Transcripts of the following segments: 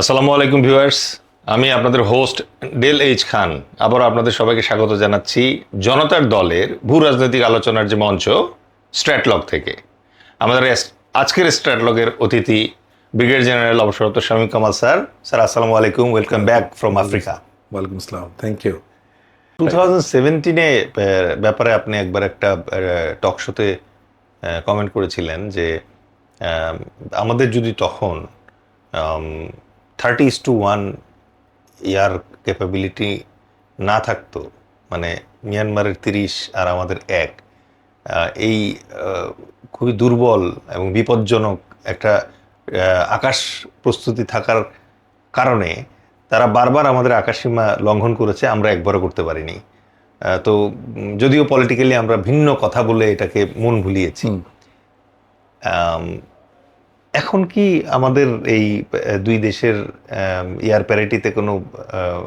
আসসালামু আলাইকুম ভিউয়ার্স। আমি আপনাদের হোস্ট ডেল এইচ খান। আবার আপনাদের সবাইকে স্বাগত জানাচ্ছি জনতার দলের ভূ রাজনৈতিক আলোচনার যে মঞ্চ স্ট্র্যাটলগ থেকে। আমাদের আজকের স্ট্র্যাটলগের অতিথি ব্রিগেড জেনারেল অবসরপ্রাপ্ত শামীম কামাল স্যার। স্যার আসসালামু আলাইকুম। ওয়েলকাম ব্যাক ফ্রম আফ্রিকা ওয়ালাইকুম আসসালাম। থ্যাংক ইউ টু থাউজেন্ড সেভেন্টিনে ব্যাপারে আপনি একবার একটা টক শোতে কমেন্ট করেছিলেন যে আমাদের যদি তখন thirty is to one year capability না থাকতো মানে মিয়ানমারের তিরিশ আর আমাদের এক এই খুবই দুর্বল এবং বিপজ্জনক একটা আকাশ প্রস্তুতি থাকার কারণে তারা বারবার আমাদের আকাশসীমা লঙ্ঘন করেছে আমরা একবারও করতে পারিনি। তো যদিও পলিটিক্যালি আমরা ভিন্ন কথা বলে এটাকে মন ভুলিয়েছি। এখন কি আমাদের এই দুই দেশের ইয়ার প্যারিটিতে কোনো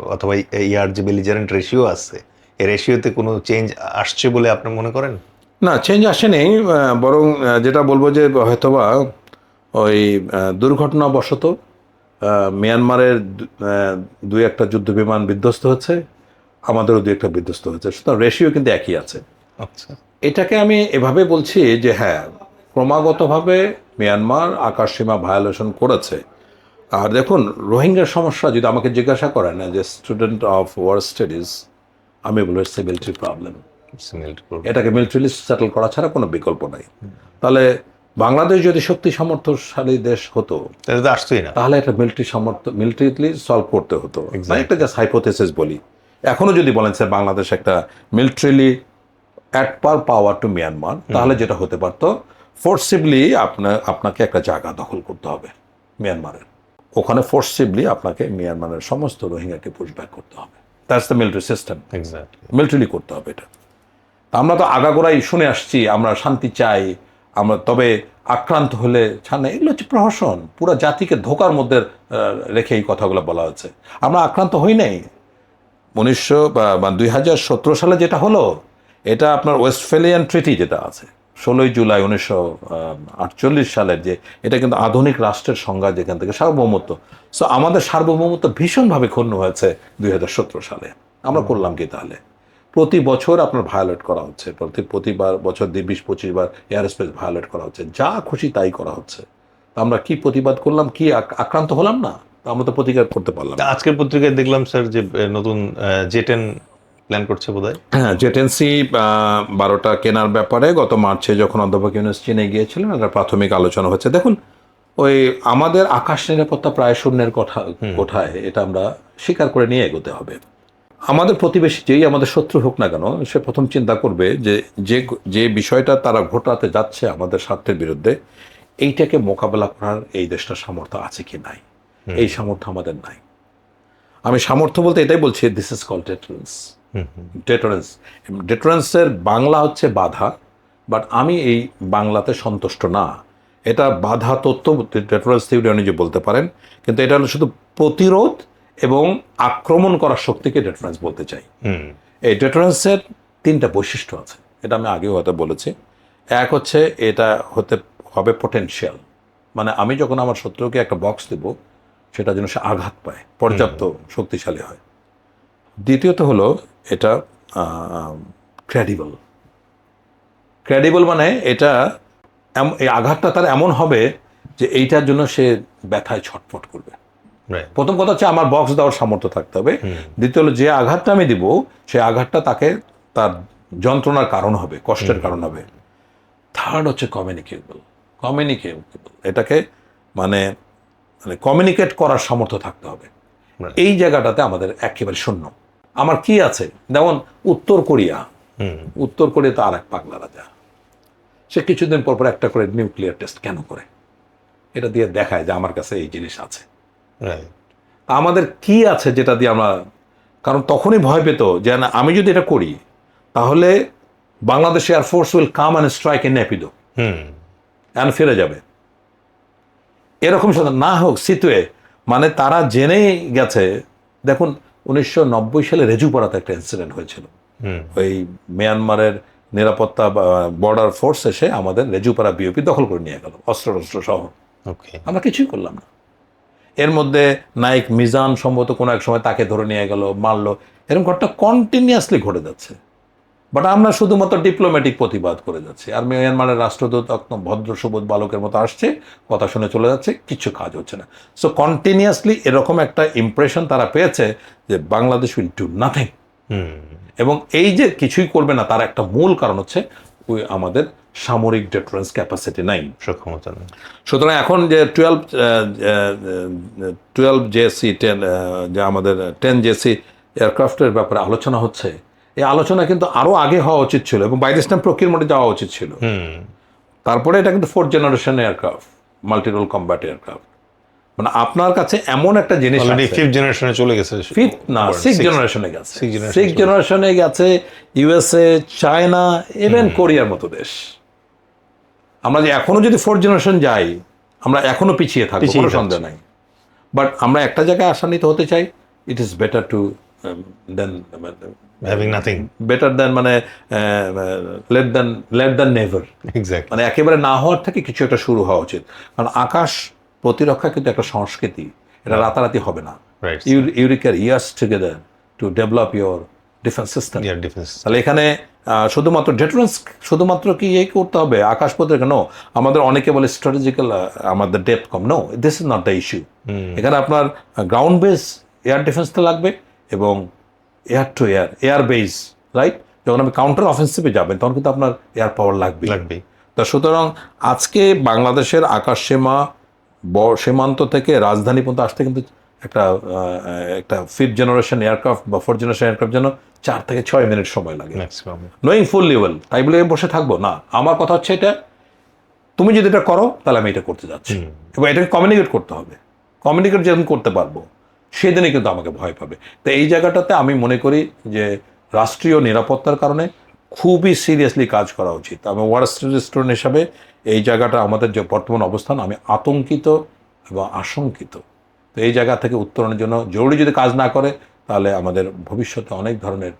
অথবা ইয়ার যে বেলিজারেন্ট রেশিও আছে? এই রেশিওতে কোনো চেঞ্জ আসছে বলে আপনি মনে করেন? না চেঞ্জ আসেনি বরং যেটা বলব যে হয়তোবা ওই দুর্ঘটনাবশত মিয়ানমারের দু- দুই একটা যুদ্ধ বিমান বিধ্বস্ত হচ্ছে আমাদেরও দু একটা বিধ্বস্ত হচ্ছে। সুতরাং রেশিও কিন্তু একই আছে। আচ্ছা। এটাকে আমি এভাবে বলছি যে হ্যাঁ ক্রমাগতভাবে মিয়ানমার আকাশসীমা ভায়োলেশন করেছে। আর দেখুন রোহিঙ্গার সমস্যা যদি আমাকে জিজ্ঞাসা করেন যে স্টুডেন্ট অফ ওয়ার স্টাডিজ আমি বলব ইটস এ মিলিটারি প্রবলেম এটাকে মিলিটারিলি সেটেল করা ছাড়া কোনো বিকল্প নাই। তাহলে বাংলাদেশ যদি শক্তি সামর্থ্যশালী দেশ হতো তাহলে আসতোই না। তাহলে একটা মিলিটারি সামর্থ্য মিলিটারিলি সলভ করতে হতো। একটা জাস্ট হাইপোথেসিস বলি। এখনও যদি বলেন স্যার বাংলাদেশ একটা militarily at par power to Myanmar তাহলে যেটা হতে পারতো ফোর্সিবলি আপনার আপনাকে একটা জায়গা দখল করতে হবে মিয়ানমারের। ওখানে ফোর্সিবলি আপনাকে মিয়ানমারের সমস্ত রোহিঙ্গাকে পুশব্যাক করতে হবে। That's the military system military করতে হবে এটা। তা আমরা তো আগাগোড়াই শুনে আসছি আমরা শান্তি চাই আমরা তবে আক্রান্ত হলে ছাড় এগুলো হচ্ছে প্রহসন। পুরো জাতিকে ধোকার মধ্যে রেখে এই কথাগুলো বলা হচ্ছে। আমরা আক্রান্ত হই নাই। উনিশশো বা দুই হাজার সতেরো সালে যেটা হলো এটা আপনার ওয়েস্টফেলিয়ান ট্রিটি যেটা আছে। ষোলোই জুলাই উনিশশো আটচল্লিশ সালের যে, এটা কিন্তু আধুনিক রাষ্ট্রের সংজ্ঞা যেখান থেকে সার্বভৌমত্ব। সো আমাদের সার্বভৌমত্ব ভীষণভাবে ক্ষুণ্ণ হয়েছে দুই হাজার সতেরো সালে। আমরা করলাম কি তাহলে? প্রতি বছর আপনার ভায়োলেট করা হচ্ছে। প্রতি প্রতিবার বছর দিয়ে বিশ, পঁচিশ বার এয়ার স্পেস ভায়োলেট করা হচ্ছে। যা খুশি তাই করা হচ্ছে। আমরা কি প্রতিবাদ করলাম? কি আক্রান্ত হলাম না? আমরা তো প্রতিকার করতে পারলাম। আজকের পত্রিকায় দেখলাম, স্যার, যে নতুন জে টেন প্ল্যান করছে বোধহয়? হ্যাঁ জেটেন্সি বারোটা কেনার ব্যাপারে গত মার্চে যখন অধ্যাপক ইউনুস চীনে গিয়েছিলেন একটা প্রাথমিক আলোচনা হচ্ছে। দেখুন ওই আমাদের আকাশ নিরাপত্তা প্রায় শূন্যের কথা কোঠায় এটা আমরা স্বীকার করে নিয়ে এগোতে হবে। আমাদের প্রতিবেশী যেই আমাদের শত্রু হোক না কেন সে প্রথম চিন্তা করবে যে যে যে বিষয়টা তারা ঘটাতে যাচ্ছে আমাদের স্বার্থের বিরুদ্ধে এইটাকে মোকাবেলা করার এই দেশটার সামর্থ্য আছে কি নাই? এই সামর্থ্য আমাদের নাই। আমি সামর্থ্য বলতে এটাই বলছি this is call deterrence deterrence ডেটারেন্সের Bangla হচ্ছে বাধা বাট আমি এই বাংলাতে সন্তুষ্ট না। এটা বাধা তত্ত্ব ডেটারেন্স থিওরি নিজে বলতে পারেন কিন্তু এটা হলো শুধু প্রতিরোধ এবং আক্রমণ করার শক্তিকে ডেটারেন্স বলতে চাই। হুম। এই ডেটারেন্সের তিনটা বৈশিষ্ট্য আছে। এটা আমি আগেও হয়তো বলেছি। এক হচ্ছে এটা হতে হবে পোটেনশিয়াল মানে আমি যখন আমার শত্রুকে একটা বক্স দেব সেটা যেন সে আঘাত পায় পর্যাপ্ত শক্তিশালী হয়। দ্বিতীয়ত হলো এটা ক্রেডিবল ক্রেডিবল মানে এটা এই আঘাতটা তার এমন হবে যে এইটার জন্য সে ব্যথায় ছটফট করবে। প্রথম কথা হচ্ছে আমার বক্স দেওয়ার সামর্থ্য থাকতে হবে। দ্বিতীয় হলো যে আঘাতটা আমি দিব সেই আঘাতটা তাকে তার যন্ত্রণার কারণ হবে কষ্টের কারণ হবে। থার্ড হচ্ছে কমিউনিকেবল কমিউনিকেবল এটাকে মানে মানে কমিউনিকেট করার সামর্থ্য থাকতে হবে। এই জায়গাটাতে আমাদের একেবারে শূন্য। আমার কি আছে? যেমন উত্তর কোরিয়া। উত্তর কোরিয়া তো আর এক পাগলা রাজা। সে কিছুদিন পর পর একটা করে নিউক্লিয়ার টেস্ট কেন করে? এটা দিয়ে দেখায় যে আমার কাছে এই জিনিস আছে। আমাদের কি আছে যেটা দিয়ে আমরা কারণ তখনই ভয় পেত যে না আমি যদি এটা করি তাহলে Bangladesh air force will come and strike A hmm. And ফিরে যাবে। এরকম সাথে না হোক সিতুয়ে মানে তারা জেনেই গেছে দেখুন উনিশশো নব্বই সালে রেজুপাড়াতে একটা ইনসিডেন্ট হয়েছিল। ওই মিয়ানমারের নিরাপত্তা বর্ডার ফোর্স এসে আমাদের রেজুপাড়া বিওপি দখল করে নিয়ে গেল অস্ত্র টস্ত্র সহ। ওকে। আমরা কিছুই করলাম না। এর মধ্যে নায়ক মিজান সম্ভবত কোনো এক সময় তাকে ধরে নিয়ে গেল মারলো। এরকম ঘটনা কন্টিনিউয়াসলি ঘটে যাচ্ছে। বাট আমরা শুধুমাত্র ডিপ্লোম্যাটিক প্রতিবাদ করে যাচ্ছি। আর মিয়ানমারের রাষ্ট্রদূত একদম ভদ্র সবুজ বালকের মতো আসছে কথা শুনে চলে যাচ্ছে কিছু কাজ হচ্ছে না। সো কন্টিনিউয়াসলি এরকম একটা ইমপ্রেশন তারা পেয়েছে যে বাংলাদেশ উইল ডু নাথিং এবং এই যে কিছুই করবে না তার একটা মূল কারণ হচ্ছে ওই আমাদের সামরিক ডেটারেন্স ক্যাপাসিটি নাই। সক্ষমতা নেই। সুতরাং এখন যে টুয়েলভ টুয়েলভ জেসি টেন যে আমাদের টেন জেসি এয়ারক্রাফটের ব্যাপারে আলোচনা হচ্ছে এই আলোচনা কিন্তু আরও আগে হওয়া উচিত ছিল এবং বাই দিস টাইম প্রকিউরমেন্টে যাওয়া উচিত ছিল। তারপরে এটা কিন্তু fourth generation aircraft multirole combat aircraft মানে আপনার কাছে এমন একটা জিনিস ফিফথ জেনারেশনে চলে গেছে। ফিফথ না সিক্স জেনারেশনে গেছে। সিক্স জেনারেশনে গেছে। ইউএসএ চায়না ইভেন কোরিয়ার মতো দেশ। আমরা যে এখনও যদি ফোর্থ জেনারেশন যাই আমরা এখনও পিছিয়ে পিছিয়ে কোনো সন্দেহ নাই। বাট আমরা একটা জায়গায় আসান্বিত হতে চাই it is better to than having nothing better than মানে late than late than never exact মানে একেবারে না হওয়ার থেকে কিছু একটা শুরু হওয়া উচিত। কারণ আকাশ প্রতিরক্ষা কিন্তু একটা সংস্কৃতি। এটা রাতারাতি হবে না। You require years together to develop your defence system air defence তাহলে এখানে শুধুমাত্র ডেটারেন্স শুধুমাত্র কি এই করতে হবে? আকাশ প্রতিরক্ষা নো আমাদের অনেকে বলে স্ট্র্যাটেজিক্যাল আমাদের depth com. No this is not the issue এখানে আপনার গ্রাউন্ড বেস এয়ার ডিফেন্সটা লাগবে এবং air to air air base right যখন আপনি কাউন্টার অফেন্সিভে যাবেন তখন কিন্তু আপনার এয়ার পাওয়ার লাগবে লাগবেই। তা সুতরাং আজকে বাংলাদেশের আকাশ সীমা ব- সীমান্ত থেকে রাজধানী পর্যন্ত আসতে কিন্তু একটা একটা ফিফথ জেনারেশন এয়ারক্রাফট বা ফোর্থ জেনারেশন এয়ারক্রাফট যেন চার থেকে ছয় মিনিট সময় লাগে। নোয়িং ফুল লেভেল তাই বলে আমি বসে থাকব? না আমার কথা হচ্ছে এটা তুমি যদি এটা করো তাহলে আমি এটা করতে যাচ্ছি। এবং এটাকে কমিউনিকেট করতে হবে। কমিউনিকেট যেদিন করতে পারব। সেদিনই কিন্তু আমাকে ভয় পাবে। তো এই জায়গাটাতে আমি মনে করি যে রাষ্ট্রীয় নিরাপত্তার কারণে খুবই সিরিয়াসলি কাজ করা উচিত। আমি ওয়ার স্টুডেন্ট হিসাবে এই জায়গাটা, আমাদের যে বর্তমান অবস্থান, আমি আতঙ্কিত এবং আশঙ্কিত। তো এই জায়গা থেকে উত্তরণের জন্য জরুরি যদি কাজ না করে, তাহলে আমাদের ভবিষ্যতে অনেক ধরনের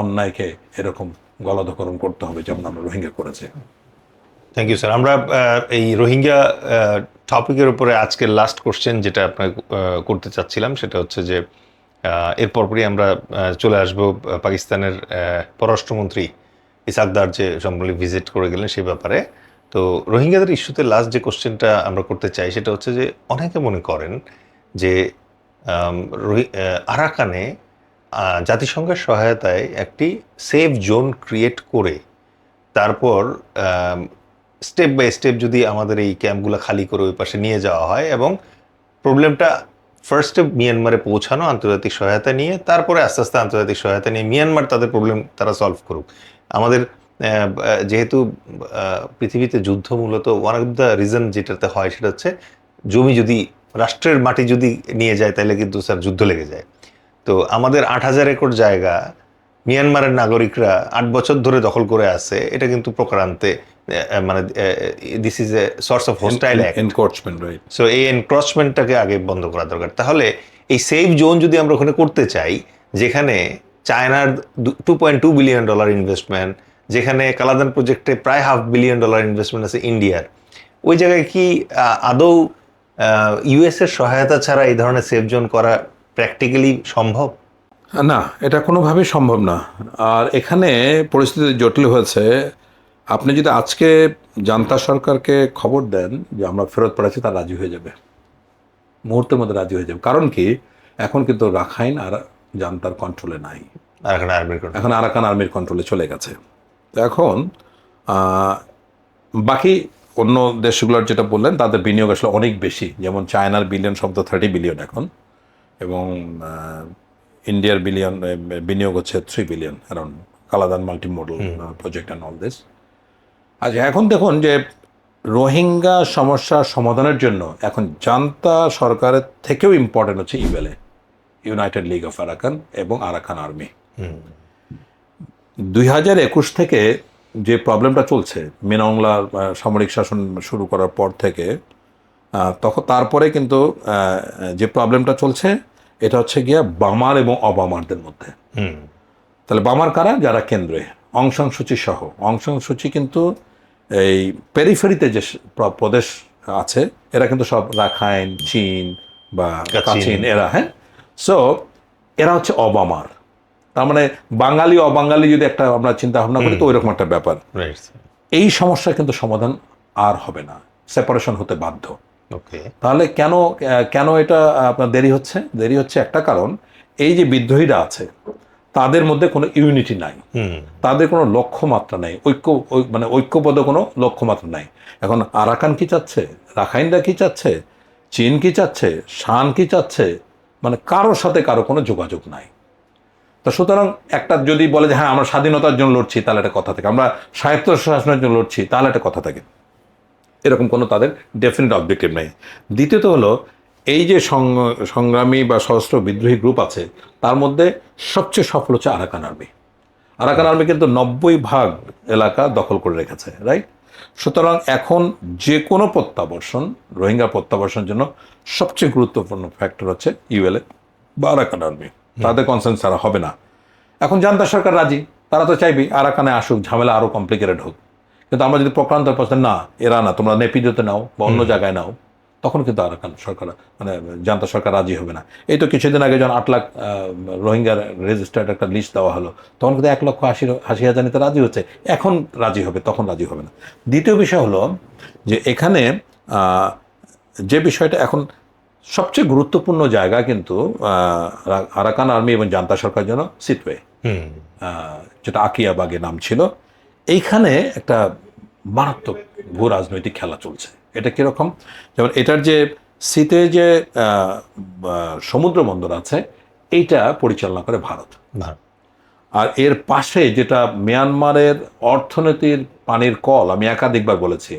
অন্যায়কে এরকম গলাধকরণ করতে হবে যেমন আমরা রোহিঙ্গা করেছি। থ্যাংক ইউ স্যার আমরা এই রোহিঙ্গা টপিকের উপরে আজকের লাস্ট কোশ্চেন যেটা আপনার করতে চাচ্ছিলাম সেটা হচ্ছে যে আহ, এর পরপরই আমরা চলে আসব পাকিস্তানের পররাষ্ট্রমন্ত্রী ইসাকদার যে সম্প্রতি ভিজিট করে গেলেন সেই ব্যাপারে। তো রোহিঙ্গাদের ইস্যুতে লাস্ট যে কোশ্চেনটা আমরা করতে চাই সেটা হচ্ছে যে অনেকে মনে করেন যে আরাকানে জাতিসংঘের সহায়তায় একটি সেফ জোন ক্রিয়েট করে তারপর স্টেপ বাই স্টেপ যদি আমাদের এই ক্যাম্পগুলো খালি করে ওই পাশে নিয়ে যাওয়া হয় এবং প্রবলেমটা ফার্স্টে মিয়ানমারে পৌঁছানো, আন্তর্জাতিক সহায়তা নিয়ে, তারপরে আস্তে আস্তে আন্তর্জাতিক সহায়তা নিয়ে মিয়ানমার তাদের প্রবলেম তারা সলভ করুক। আমাদের যেহেতু পৃথিবীতে যুদ্ধ মূলত ওয়ান অফ দ্য রিজন যেটাতে হয় সেটা হচ্ছে জমি যদি, রাষ্ট্রের মাটি যদি নিয়ে যায় তাহলে কিন্তু স্যার যুদ্ধ লেগে যায়। তো আমাদের আট হাজার একর জায়গা মিয়ানমারের নাগরিকরা আট বছর ধরে দখল করে আছে এটা কিন্তু প্রকারান্তে মানে this is a source of hostile act encroachment right so এই এনক্রচমেন্টটাকে আগে বন্ধ করা দরকার। তাহলে এই সেফ জোন যদি আমরা ওখানে করতে চাই যেখানে চায়নার two point two billion dollar investment যেখানে কালাদান প্রজেক্টে প্রায় হাফ বিলিয়ন ডলার ইনভেস্টমেন্ট আছে ইন্ডিয়ার ওই জায়গায় কি আদৌ ইউএস এর সহায়তা ছাড়া এই ধরনের সেফ জোন করা প্র্যাকটিক্যালি সম্ভব? না এটা কোনোভাবেই সম্ভব না। আর এখানে পরিস্থিতি জটিল হয়েছে। আপনি যদি আজকে জান্তা সরকারকে খবর দেন যে আমরা ফেরত পড়াচ্ছি তা রাজি হয়ে যাবে। মুহূর্তের মধ্যে রাজি হয়ে যাবে। কারণ কি? এখন কিন্তু রাখাইন আর জান্তার কন্ট্রোলে নাই। এখানে আর্মির এখন আরাকান আর্মির কন্ট্রোলে চলে গেছে। তো এখন বাকি অন্য দেশগুলোর যেটা বললেন তাদের বিনিয়োগ আসলে অনেক বেশি। যেমন চায়নার বিলিয়ন শব্দ থার্টি বিলিয়ন এখন। এবং ইন্ডিয়ার বিলিয়ন বিনিয়োগ হচ্ছে three billion around Kaladan multi model project and all this আচ্ছা এখন দেখুন যে রোহিঙ্গা সমস্যার সমাধানের জন্য এখন জান্তা সরকারের থেকেও ইম্পর্টেন্ট হচ্ছে ULA United League of Arakan এবং আরাকান আর্মি দুই হাজার একুশ থেকে যে প্রবলেমটা চলছে মিনংলার আহ, সামরিক শাসন শুরু করার পর থেকে তখন তারপরে কিন্তু যে প্রবলেমটা চলছে এটা হচ্ছে গিয়া বামার এবং অবামারদের মধ্যে। হুম। তাহলে বামার কারা? যারা কেন্দ্রে। অংশাং সূচি সহ। অংশাং সূচি কিন্তু এই পেরিফেরিতে যে প্রদেশ আছে এরা কিন্তু সব রাখাইন চীন বা কাচিন। এরা হ্যাঁ? সো এরা হচ্ছে অবামার। তার মানে বাঙালি অবাঙালি যদি একটা আমরা চিন্তা ভাবনা করি তো ওইরকম একটা ব্যাপার। এই সমস্যার কিন্তু সমাধান আর হবে না। সেপারেশন হতে বাধ্য। তাহলে কেন কেন এটা আপনার দেরি হচ্ছে? দেরি হচ্ছে একটা কারণ এই যে বিদ্রোহীরা আছে তাদের মধ্যে কোনো ইউনিটি নাই। তাদের কোনো লক্ষ্যমাত্রা নেই। ঐক্য মানে ঐক্যবদ্ধ কোনো লক্ষ্যমাত্রা নাই। এখন আরাকান কি চাচ্ছে? রাখাইনরা কি চাচ্ছে? চীন কি চাচ্ছে? শান কি চাচ্ছে? মানে কারোর সাথে কারও কোনো যোগাযোগ নাই। তো সুতরাং একটা যদি বলে যে হ্যাঁ আমরা স্বাধীনতার জন্য লড়ছি তাহলে একটা কথা থাকে। আমরা স্বায়ত্ত শাসনের জন্য লড়ছি তাহলে একটা কথা থাকে। এরকম কোনো তাদের ডেফিনেট অবজেক্টিভ নেই। দ্বিতীয়ত হলো এই যে সংগ্রামী বা সশস্ত্র বিদ্রোহী গ্রুপ আছে তার মধ্যে সবচেয়ে সফল হচ্ছে আরাকান আর্মি আরাকান আর্মি কিন্তু নব্বই ভাগ এলাকা দখল করে রেখেছে রাইট সুতরাং এখন যে কোনো প্রত্যাবর্ষণ রোহিঙ্গা প্রত্যাবর্ষণের জন্য সবচেয়ে গুরুত্বপূর্ণ ফ্যাক্টর হচ্ছে ইউএলএ বা আরাকান আর্মি তাদের কনসেন্স ছাড়া হবে না। এখন জান্তা সরকার রাজি তারা তো চাইবে আরাকানে আসুক ঝামেলা আরও কমপ্লিকেটেড হোক। কিন্তু আমরা যদি প্রক্রান্ত পছন্দ না এরা না তোমরা নেপিদোতে নাও বা অন্য জায়গায় নাও তখন কিন্তু আরাকান সরকার মানে জান্তা সরকার রাজি হবে না। এই তো কিছুদিন আগে যখন আট লাখ রোহিঙ্গার রেজিস্টার্ড একটা লিস্ট দেওয়া হলো তখন কিন্তু এক লক্ষ আশি আশি হাজার নিতে রাজি হচ্ছে। এখন রাজি হবে তখন রাজি হবে না। দ্বিতীয় বিষয় হলো যে এখানে যে বিষয়টা এখন সবচেয়ে গুরুত্বপূর্ণ জায়গা কিন্তু আরাকান আর্মি এবং জান্তা সরকারের জন্য সিটওয়ে যেটা আকিয়াবাগে নাম ছিল। এইখানে একটা মারাত্মক ভূ রাজনৈতিক খেলা চলছে। এটা কীরকম? যেমন এটার যে শীতে যে সমুদ্র বন্দর আছে এইটা পরিচালনা করে ভারত। আর এর পাশে যেটা মিয়ানমারের অর্থনীতির পানির কল আমি একাধিকবার বলেছি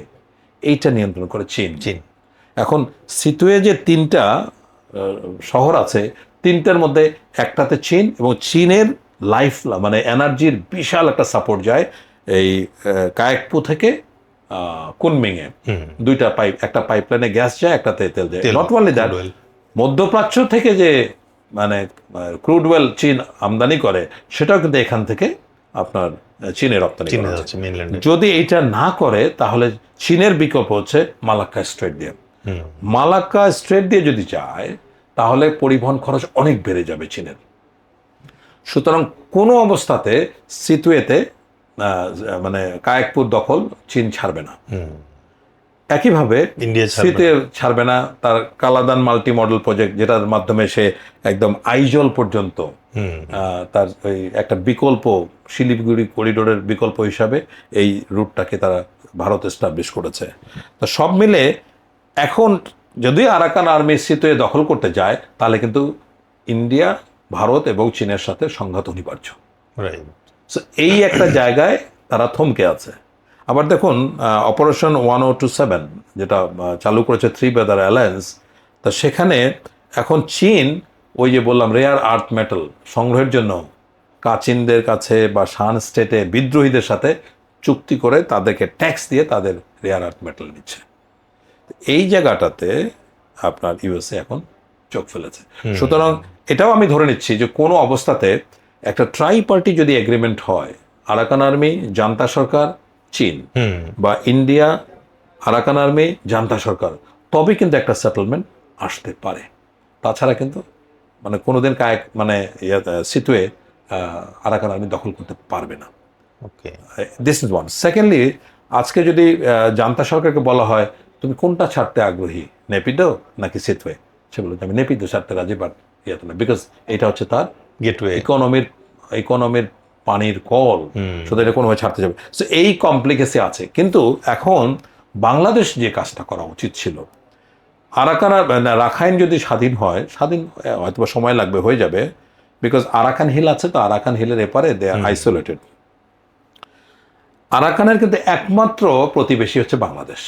এইটা নিয়ন্ত্রণ করে চীন। চীন। এখন সিতুয়ে যে তিনটা শহর আছে তিনটার মধ্যে একটাতে চীন এবং চীনের লাইফ মানে এনার্জির বিশাল একটা সাপোর্ট যায় এই কায়েকপু থেকে কুনমিংয়ে দুইটা পাইপ একটা পাইপলাইনে গ্যাস যায় একটাতে তেল যায়। Not only that. মধ্যপ্রাচ্য থেকে যে মানে ক্রুড ওয়েল চীন আমদানি করে সেটাও কিন্তু এখান থেকে আপনার চীনে রপ্তানি যদি এটা না করে তাহলে চীনের বিকল্প হচ্ছে মালাক্কা স্ট্রেট দিয়ে। মালাক্কা স্ট্রেট দিয়ে যদি যায় তাহলে পরিবহন খরচ অনেক বেড়ে যাবে চীনের। সুতরাং কোনো অবস্থাতে সিতুয়েতে মানে কায়েকপুর দখল চীন ছাড়বে না। একইভাবে ইন্ডিয়া ছাড়বে না। তার কালাদান মাল্টি মডেল প্রজেক্ট যেটার মাধ্যমে সে একদম আইজল পর্যন্ত তার ওই একটা বিকল্প শিলিগুড়ি করিডোরের বিকল্প হিসাবে এই রুটটাকে তারা ভারত এস্টাবলিশ করেছে। তো সব মিলে এখন যদি আরাকান আর্মি সিতে দখল করতে যায় তাহলে কিন্তু ইন্ডিয়া ভারত এবং চীনের সাথে সংঘাত অনিবার্য। রাইট সো এই একটা জায়গায় তারা থমকে আছে। আবার দেখুন অপারেশন ওয়ান ও টু সেভেন যেটা চালু করেছে থ্রি বেদার অ্যালায়েন্স তা সেখানে এখন চীন ওই যে বললাম রেয়ার আর্থ মেটাল সংগ্রহের জন্য কাচিনদের কাছে বা শান স্টেটে বিদ্রোহীদের সাথে চুক্তি করে তাদেরকে ট্যাক্স দিয়ে তাদের রেয়ার আর্থ মেটাল নিচ্ছে। এই জায়গাটাতে আপনার ইউএসএ এখন চোখ ফেলেছে। সুতরাং এটাও আমি ধরে নিচ্ছি যে কোনো অবস্থাতে একটা ট্রাই পার্টি যদি এগ্রিমেন্ট হয় আরাকান আর্মি জান্তা সরকার চীন বা ইন্ডিয়া আরাকান আর্মি জান্তা সরকার তবে কিন্তু একটা সেটেলমেন্ট আসতে পারে। তাছাড়া কিন্তু মানে কোনোদিন কায়েক মানে সিতুয়ে আরাকান আর্মি দখল করতে পারবে না। Okay this is one secondly আজকে যদি জান্তা সরকারকে বলা হয় তুমি কোনটা ছাড়তে আগ্রহী নেপিডো নাকি সিতওয়ে সে বলে আমি নেপিডো ছাড়তে রাজি বাট ইয়াতে না বিকজ এটা হচ্ছে তার গেটওয়ে ইকোনমির ইকোনমির পানির কল শুধু এটা কোনোভাবে ছাড়তে যাবে। সো এই কমপ্লিকেসি আছে। কিন্তু এখন বাংলাদেশ যে কাজটা করা উচিত ছিল আরাকান রাখাইন যদি স্বাধীন হয় স্বাধীন হয়তো সময় লাগবে হয়ে যাবে বিকজ আরাকান হিল আছে তো আরাকান হিলের এপারে দে আর আইসোলেটেড আরাকানের কিন্তু একমাত্র প্রতিবেশী হচ্ছে বাংলাদেশ।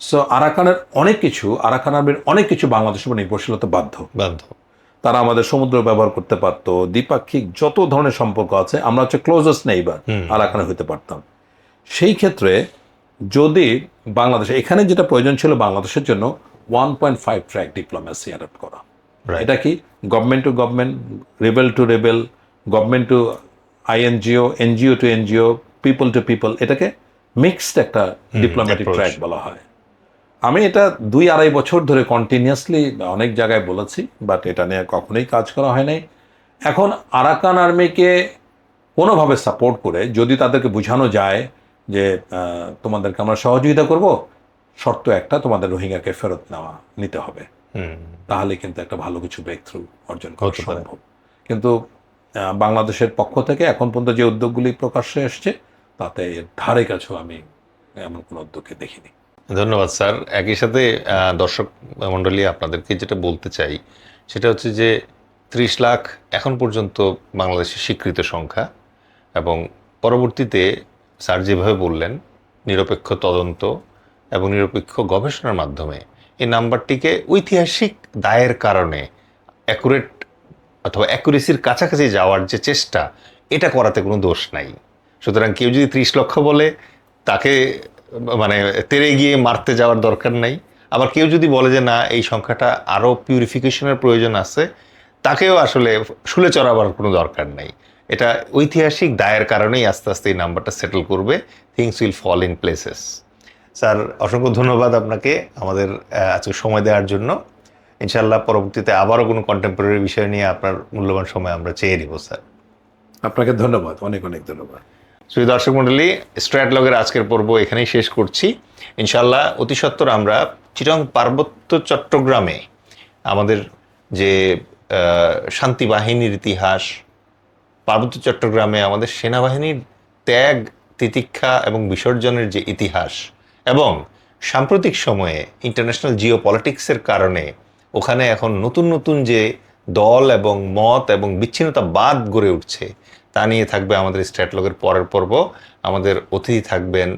সো আরাকানের অনেক কিছু আরাকান আর্মির অনেক কিছু বাংলাদেশের উপর নির্ভরশীলতা বাধ্য। বাধ্য। তারা আমাদের সমুদ্র ব্যবহার করতে পারতো দ্বিপাক্ষিক যত ধরনের সম্পর্ক আছে আমরা হচ্ছে ক্লোজেস্ট নেইবার আরাকানে হইতে পারতাম। সেই ক্ষেত্রে যদি বাংলাদেশ এখানে যেটা প্রয়োজন ছিল বাংলাদেশের জন্য one point five track diplomacy adapt করা। এটা কি? Government to government rebel to rebel government to INGO NGO to NGO people to people এটাকে মিক্সড একটা ডিপ্লোম্যাটিক. ট্র্যাক বলা হয়। আমি এটা দুই আড়াই বছর ধরে কন্টিনিউয়াসলি অনেক জায়গায় বলেছি বাট এটা নিয়ে কখনোই কাজ করা হয় নাই। এখন আরাকান আর্মিকে কোনোভাবে সাপোর্ট করে যদি তাদেরকে বোঝানো যায় যে তোমাদেরকে আমরা সহযোগিতা করব শর্ত একটা তোমাদের রোহিঙ্গাকে ফেরত নেওয়া নিতে হবে। তাহলে কিন্তু একটা ভালো কিছু ব্রেক থ্রু অর্জন করা সম্ভব কিন্তু বাংলাদেশের পক্ষ থেকে এখন পর্যন্ত যে উদ্যোগগুলি প্রকাশ্যে এসছে তাতে এর ধারে কাছেও আমি এমন কোনো উদ্যোগকে দেখিনি। ধন্যবাদ, স্যার। একই সাথে দর্শক মণ্ডলী, আপনাদেরকে যেটা বলতে চাই, সেটা হচ্ছে যে, ত্রিশ লাখ এখন পর্যন্ত বাংলাদেশের স্বীকৃত সংখ্যা এবং পরবর্তীতে স্যার যেভাবে বললেন, নিরপেক্ষ তদন্ত এবং নিরপেক্ষ গবেষণার মাধ্যমে, এই নাম্বারটিকে ঐতিহাসিক দায়ের কারণে অ্যাকুরেট অথবা অ্যাকুরেসির কাছাকাছি যাওয়ার যে চেষ্টা, এটা করাতে কোনো দোষ নাই। সুতরাং কেউ যদি ত্রিশ লক্ষ বলে, তাকে মানে তেরে গিয়ে মারতে যাওয়ার দরকার নাই। আবার কেউ যদি বলে যে, না, এই সংখ্যাটা আরও পিউরিফিকেশনের প্রয়োজন আছে, তাকেও আসলে শুলে চড়াবার কোনো দরকার নাই। এটা ঐতিহাসিক দায়ের কারণেই আস্তে আস্তে এই নাম্বারটা সেটেল করবে। Things will fall in places sir, অসংখ্য ধন্যবাদ আপনাকে আমাদের আজকে সময় দেওয়ার জন্য। ইনশাল্লাহ পরবর্তীতে আবারও কোনো কন্টেম্পোরারি বিষয় নিয়ে আপনার মূল্যবান সময় আমরা চেয়ে নিব, স্যার। আপনাকে ধন্যবাদ, অনেক অনেক ধন্যবাদ। শ্রী দর্শক মণ্ডলী স্ট্র্যাটলগের আজকের পর্ব এখানেই শেষ করছি। ইনশাল্লাহ অতি সত্বর আমরা চিরং পার্বত্য চট্টগ্রামে আমাদের যে শান্তি বাহিনীর ইতিহাস, পার্বত্য চট্টগ্রামে আমাদের সেনাবাহিনীর ত্যাগ, তিতিক্ষা এবং বিসর্জনের যে ইতিহাস এবং সাম্প্রতিক সময়ে ইন্টারন্যাশনাল জিও পলিটিক্সের কারণে ওখানে এখন নতুন নতুন যে দল এবং মত এবং বিচ্ছিন্নতাবাদ গড়ে উঠছে তা নিয়ে থাকবে আমাদের স্ট্যাটলগের পরের পর্ব। আমাদের অতিথি থাকবেন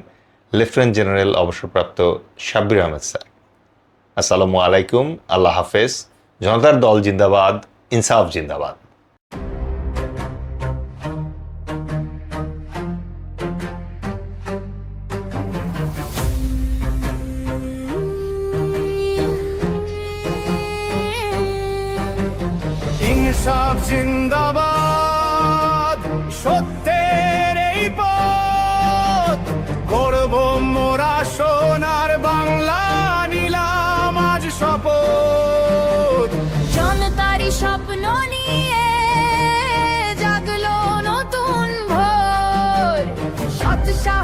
লেফটেন্যান্ট জেনারেল অবসরপ্রাপ্ত শাব্বির আহমেদ স্যার। আসসালামু আলাইকুম, আল্লাহ হাফেজ। জনতার দল জিন্দাবাদ, ইনসাফ জিন্দাবাদ।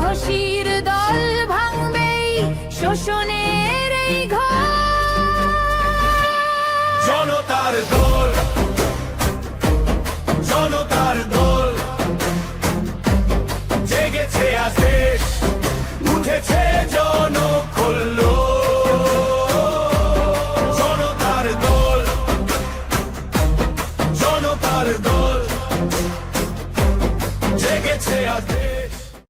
সাহসীর দল ভাঙবেই শোষণের এই ঘর। জনতার দল।